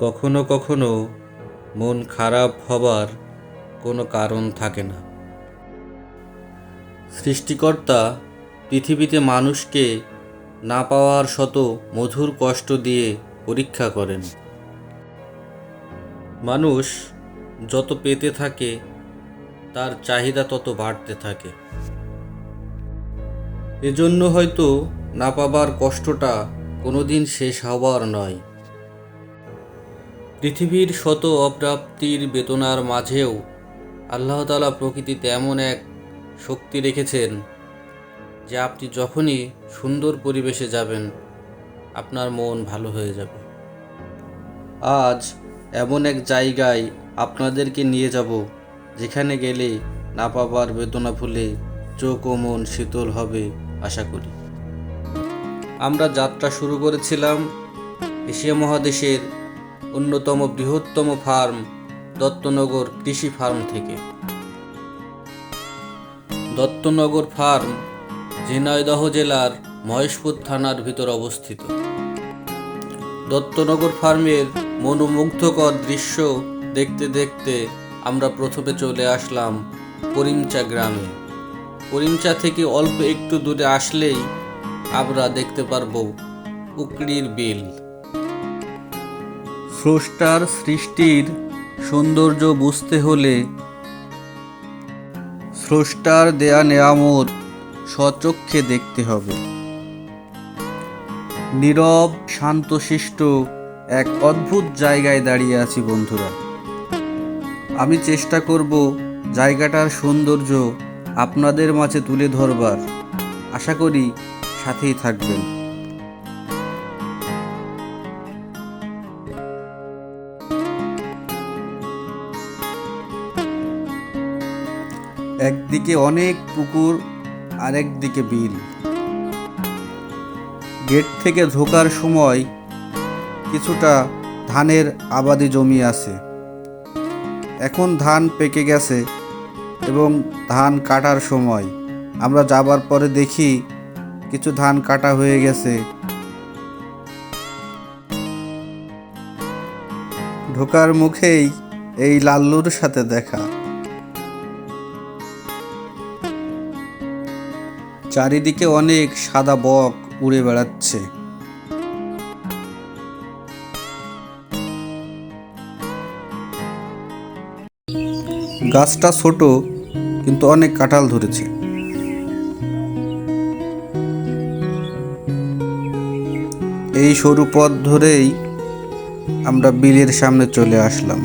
কখনো কখনো মন খারাপ হবার কোনো কারণ থাকে না। সৃষ্টিকর্তা পৃথিবীতে মানুষকে না পাওয়ার শত মধুর কষ্ট দিয়ে পরীক্ষা করেন। মানুষ যত পেতে থাকে, তার চাহিদা তত বাড়তে থাকে। এজন্য হয়তো না পাবার কষ্টটা কোনোদিন শেষ হবার নয়। পৃথিবীর শত অপ্রাপ্তির বেদনার মাঝেও আল্লাহ তালা প্রকৃতিতে এমন এক শক্তি রেখেছেন যে আপনি যখনই সুন্দর পরিবেশে যাবেন, আপনার মন ভালো হয়ে যাবে। আজ এমন এক জায়গায় আপনাদেরকে নিয়ে যাব, যেখানে গেলে না পাবার বেদনা ভুলে চোখ ও মন শীতল হবে, আশা করি। আমরা যাত্রা শুরু করেছিলাম এশিয়া মহাদেশের অন্যতম বৃহত্তম ফার্ম দত্তনগর কৃষি ফার্ম থেকে। দত্তনগর ফার্ম ঝিনাইদহ জেলার মহেশপুর থানার ভিতর অবস্থিত। দত্তনগর ফার্মের মনোমুগ্ধকর দৃশ্য দেখতে দেখতে আমরা প্রথমে চলে আসলাম করিমচা গ্রামে। করিমচা থেকে অল্প একটু দূরে আসলেই আমরা দেখতে পারব উকড়ির বিল। স্রষ্টার সৃষ্টির সৌন্দর্য বুঝতে হলে স্রষ্টার দেয়া নেয়ামত স্বচক্ষে দেখতে হবে। নীরব, শান্তশিষ্ট এক অদ্ভুত জায়গায় দাঁড়িয়ে আছি বন্ধুরা। আমি চেষ্টা করব জায়গাটার সৌন্দর্য আপনাদের মাঝে তুলে ধরবার। আশা করি সাথেই থাকবেন। একদিকে অনেক পুকুর, আরেক দিকে বিল। গেট থেকে ঢোকার সময় কিছুটা ধানের আবাদি জমি আছে। এখন ধান পেকে গেছে এবং ধান কাটার সময়। আমরা যাবার পরে দেখি কিছু ধান কাটা হয়ে গেছে। ঢোকার মুখেই এই লাল্লুর সাথে দেখা। চারিদিকে অনেক সাদা বক উড়ে বেড়াচ্ছে। গাছটা ছোট, কিন্তু অনেক কাঁঠাল ধরেছে। এই সরু পথ ধরেই আমরা বিলের সামনে চলে আসলাম।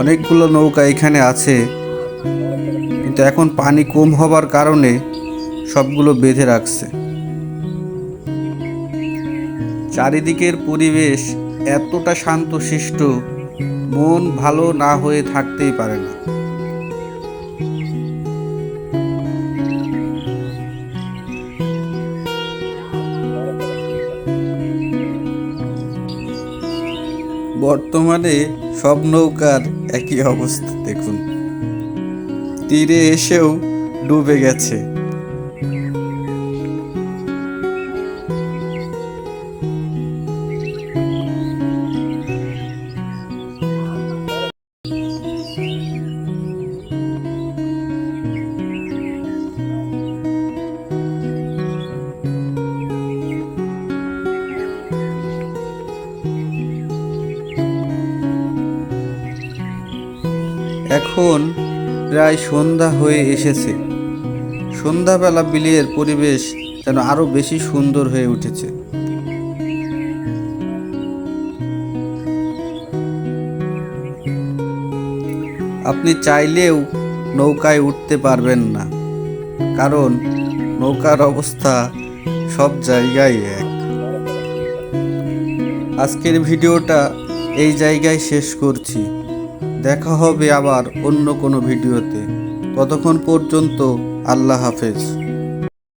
অনেকগুলো নৌকা এখানে আছে। কিন্তু এখন পানি কম হবার কারণে সবগুলো বেঁধে রাখছে। চারিদিকের পরিবেশ এতটা শান্তশিষ্ট, মন ভালো না হয়ে থাকতেই পারে না। বর্তমানে সব নৌকার একই অবস্থা, দেখুন। তীরে এসেও ডুবে গেছে। এখন প্রায় সন্ধ্যা হয়ে এসেছে। সন্ধ্যাবেলা বিলের পরিবেশ যেন আরও বেশি সুন্দর হয়ে উঠেছে। আপনি চাইলেও নৌকায় উঠতে পারবেন না, কারণ নৌকার অবস্থা সব জায়গায় এক। আজকের ভিডিওটা এই জায়গায় শেষ করছি। দেখা হবে আবার অন্য কোনো ভিডিওতে। ততক্ষণ পর্যন্ত আল্লাহ হাফেজ।